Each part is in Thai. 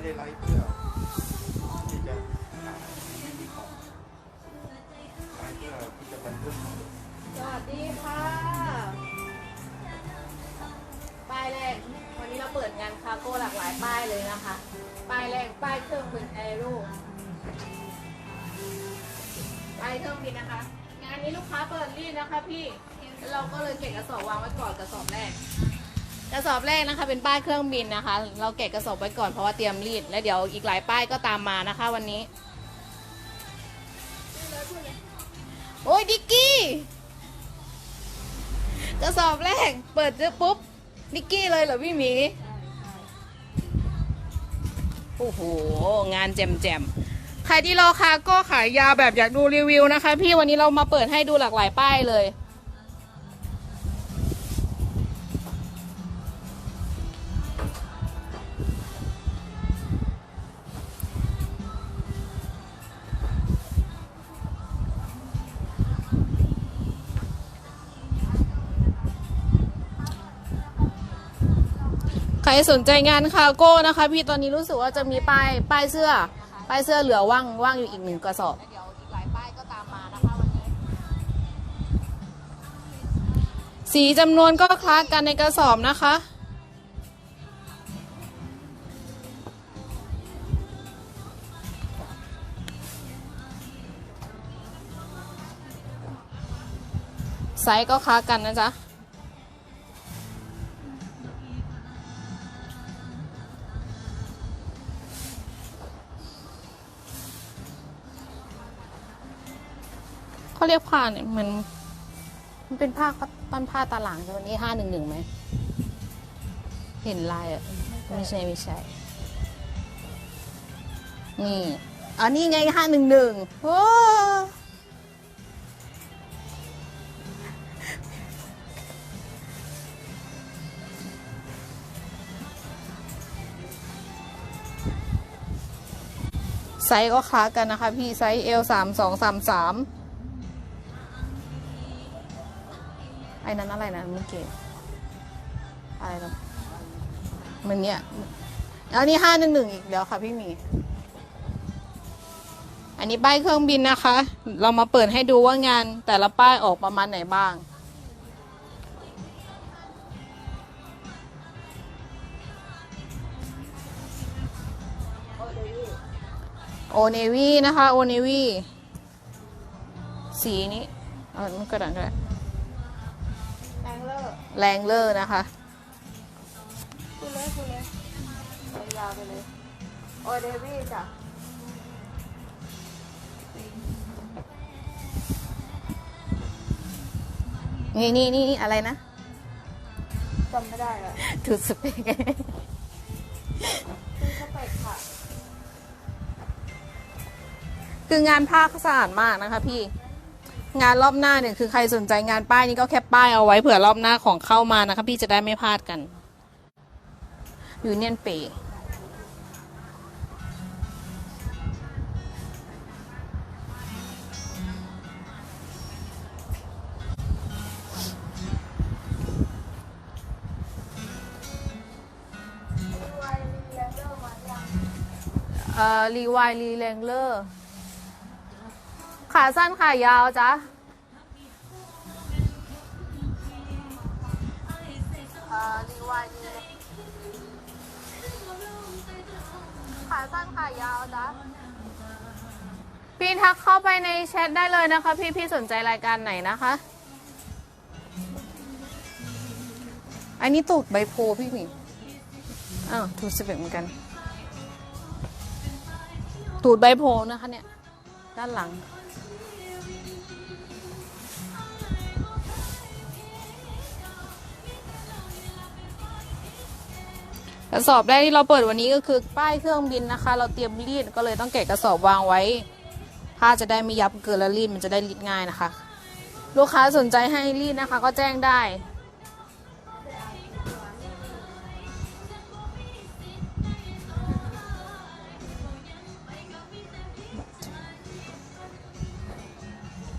เพื่อที่จะหาที่ของไว้เพื่อที่จะบันทึกสวัสดีค่ะ ป้ายแรก วันนี้เราเปิดงานคาร์โก้หลากหลายป้ายเลยนะคะ ป้ายแรกป้ายเครื่องบินแอโร่ป้ายเครื่องบินนะคะ งานนี้ลูกค้าเปิดรีดนะคะพี่ เราก็เลยเก็บกระสอบวางไว้ก่อนกระสอบแรก กระสอบแรกนะคะเป็นป้ายเครื่องบินนะคะ เราเก็บกระสอบไว้ก่อนเพราะว่าเตรียมรีด และเดี๋ยวอีกหลายป้ายก็ตามมานะคะวันนี้ โอ้ยดิกกี้กระสอบแรกเปิดเจอปุ๊บนิกกี้เลยเหรอพี่หมี โอ้โห งานแจมแจมๆใครที่รอคาก็ขายยาแบบอยากดูรีวิวนะคะ พี่วันนี้เรามาเปิดให้ดูหลากหลายป้ายเลย รสนใจงานคาร์โก้นะคะ พี่ตอนนี้รู้สึกว่าจะมีป้ายป้ายเสื้อ ป้ายเสื้อเหลือว่างว่างอยู่อีกหนึ่งกระสอบ เดี๋ยวอีกหลายป้ายก็ตามมานะคะวันนี้ สีจำนวนก็คล้ากันในกระสอบนะคะไซส์ก็คล้ากันนะจ๊ะ เขาเรียกผ้าเนี่ยมัน มันเป็นผ้าปั้นผ้าตาหลังแต่วันนี้ห้าหนึ่งหนึ่งไหม เห็นลายอะ ไม่ใช่ไม่ใช่ นี่อันนี้ไงห้าหนึ่งหนึ่งโอ้ไซส์ก็คล้ากันนะคะ พี่ไซส์เอลสามสองสามสาม อ้นั้นอะไรนะเมื่อกี้อะไรนะมันเนี้ยแล้วนี่ห้าหนึ่งหนึ่งอีกเดี๋ยวค่ะพี่มีอันนี้ป้ายเครื่องบินนะคะ เรามาเปิดให้ดูว่างานแต่ละป้ายออกประมาณไหนบ้าง โอเนวีนะคะ โอเนวีสีนี้ เอามันกระดาษก็ได้แรงเลอร์ แรงเลอร์นะคะพูดเลยพูดเลยยาวๆไปเลย โอเดวี่จ้ะนี่นี่นี่อะไรนะจำไม่ได้อะถูดสเปกคือสเปกค่ะ คืองานผ้าเขาสะอาดมากนะคะพี่ งานรอบหน้าเนี่ยคือใครสนใจงานป้ายนี้ก็แคปป้ายเอาไว้เผื่อรอบหน้าของเข้ามานะคะพี่จะได้ไม่พลาดกันยูเนียนเปเอ่อรีวายรีแรงเลอร์ ขาสั้นขายาวจ้ะเอ่อรีวายรีขาสั้นขายาวจ้ะพี่ทักเข้าไปในแชทได้เลยนะคะ พี่พี่สนใจรายการไหนนะคะ อันนี้ตูดใบโพพี่หมิอ้าวตูดสิบเอ็ดเหมือนกัน ตูดใบโพนะคะเนี่ย ด้านหลัง กระสอบแรกที่เราเปิดวันนี้ก็คือป้ายเครื่องบินนะคะ เราเตรียมรีดก็เลยต้องเก็บกระสอบวางไว้ ผ้าจะได้ไม่ยับเกินแล้วรีดมันจะได้รีดง่ายนะคะ ลูกค้าสนใจให้รีดนะคะ ก็แจ้งได้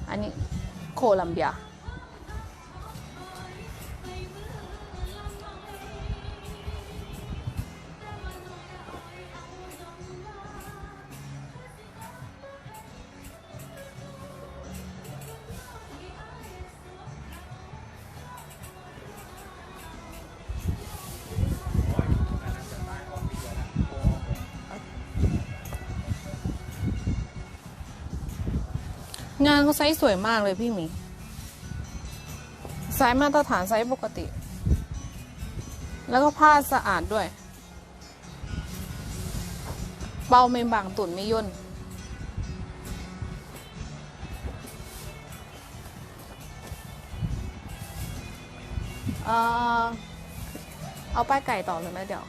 อันนี้โคลัมเบีย เขาไซส์สวยมากเลยพี่หมีไซส์มาตรฐานไซส์ปกติ แล้วก็ผ้าสะอาดด้วย เบาไม่บางตุ่นไม่ย่นเอ่อเอาป้ายไก่ต่อเลยไหมเดี๋ยว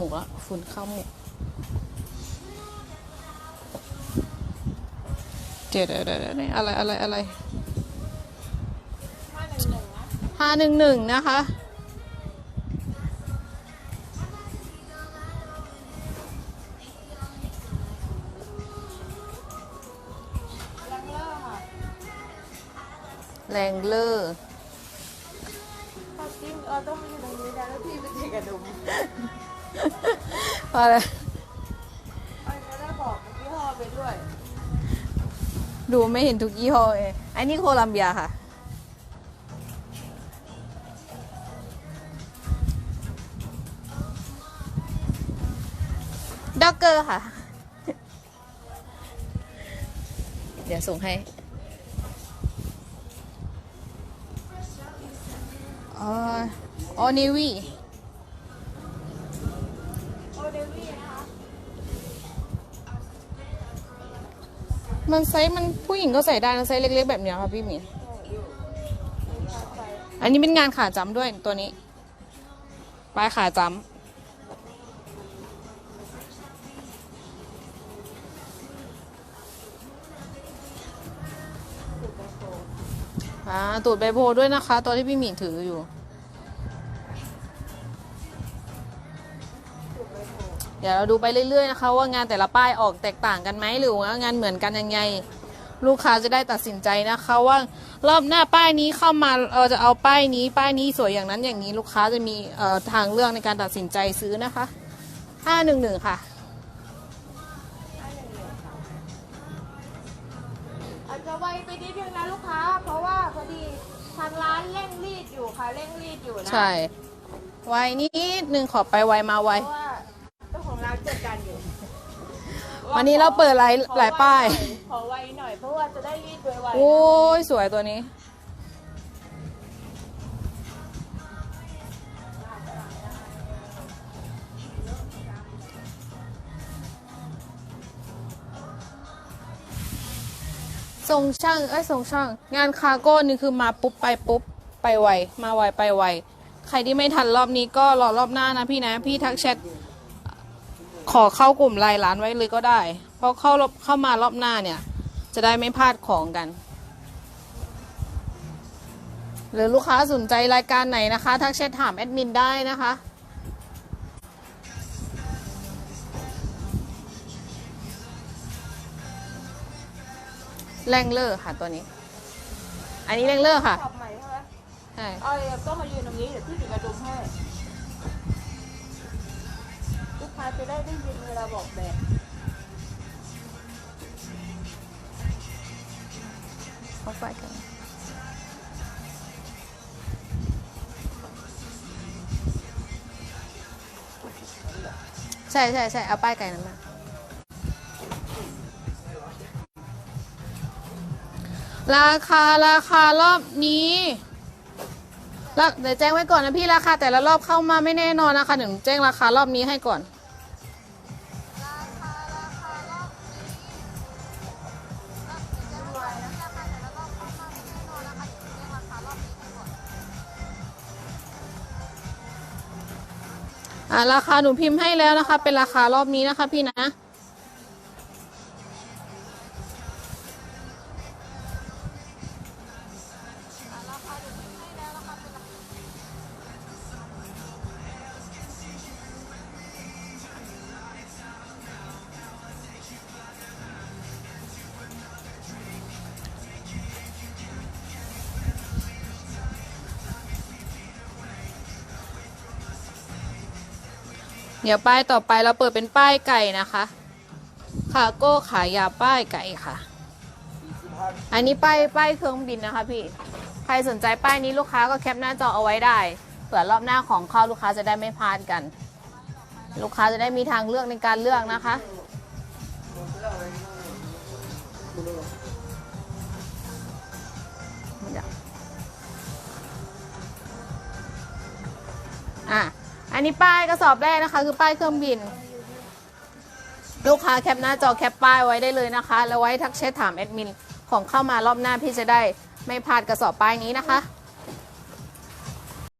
มูกแล้วฝุ่นเข้าหมูกเดี๋ยวเดี๋ยวเดี๋ยวเดี๋ยวอะไรอะไรอะไรห้าหนึ่งหนึ่งนะคะแรงเลอร์ความจริงเออต้องมาอยู่ตรงนี้นะแล้วพี่เป็นเด็กกระดุม อะไรออยไม่ได้บอกยี่ห้อไปด้วย ดูไม่เห็นทุกยี่ห้อเองอันนี้โคลัมเบียค่ะ ด็อกเกอร์ค่ะ เดี๋ยวส่งให้เออออนิวี มันไซส์มันผู้หญิงก็ใส่ได้นะไซส์เล็ก ๆ แบบเนี้ยค่ะพี่หมี อันนี้เป็นงานขาจำด้วยตัวนี้ปลายขาจำอ่าตูดใบโพด้วยนะคะ ตัวที่พี่หมีถืออยู่ เดี๋ยวเราดูไปเรื่อยๆนะคะ ว่างานแต่ละป้ายออกแตกต่างกันไหมหรือว่างานเหมือนกันยังไง ลูกค้าจะได้ตัดสินใจนะคะ ว่ารอบหน้าป้ายนี้เข้ามาเออจะเอาป้ายนี้ป้ายนี้สวยอย่างนั้นอย่างนี้ลูกค้าจะมีเอ่อทางเลือกในการตัดสินใจซื้อนะคะห้าหนึ่งหนึ่งค่ะอาจจะไวไปนิดนึงนะลูกค้า เพราะว่าพอดีทางร้านเร่งรีดอยู่ค่ะเร่งรีดอยู่นะใช่ไวนิดนึงขอไปไวมาไว วันนี้เราเปิดหลายหลายป้าย ขอไวหน่อยเพราะว่าจะได้รีดไวๆโอ้ยสวยตัวนี้ทรงช่างเอ้ยทรงช่าง งานคาร์โก้นี่คือมาปุ๊บไปปุ๊บไปไว มาไวไปไว ใครที่ไม่ทันรอบนี้ก็รอรอบหน้านะพี่นะ พี่ทักแชท ขอเข้ากลุ่มไลน์ร้านไว้เลยก็ได้ เพราะเข้ารอบเข้ามารอบหน้าเนี่ย จะได้ไม่พลาดของกัน หรือลูกค้าสนใจรายการไหนนะคะทักแชทถามแอดมินได้นะคะแรงเลอร์ค่ะตัวนี้ อันนี้แรงเลอร์ค่ะ ขับใหม่ใช่ไหมใช่ เอาเดี๋ยวต้องมายืนตรงนี้ เดี๋ยวพี่ถึงกระดุมให้ ค้าจะได้ได้ยินเวลาบอกแบบเขาไปกันใช่ใช่ใช่เอาป้ายไก่นั้นมาราคาราคารอบนี้แล้วเดี๋ยวแจ้งไว้ก่อนนะพี่ราคาแต่ละรอบเข้ามาไม่แน่นอนนะคะเดี๋ยวหนูแจ้งราคารอบนี้ให้ก่อน อ่าราคาหนูพิมพ์ให้แล้วนะคะ เป็นราคารอบนี้นะคะ พี่นะ เดี๋ยวป้ายต่อไปเราเปิดเป็นป้ายไก่นะคะคาโก้ขายยาป้ายไก่ค่ะ อันนี้ป้ายป้ายเครื่องบินนะคะพี่ ใครสนใจป้ายนี้ลูกค้าก็แคปหน้าจอเอาไว้ได้ เผื่อรอบหน้าของเข้าลูกค้าจะได้ไม่พลาดกัน ลูกค้าจะได้มีทางเลือกในการเลือกนะคะ นนี้ป้ายกระสอบแรกนะคะ คือป้ายเครื่องบิน ลูกค้าแคปหน้าจอแคปป้ายไว้ได้เลยนะคะ แล้วไว้ทักแชทถามแอดมินของเข้ามารอบหน้าพี่จะได้ไม่พลาดกระสอบป้ายนี้นะคะ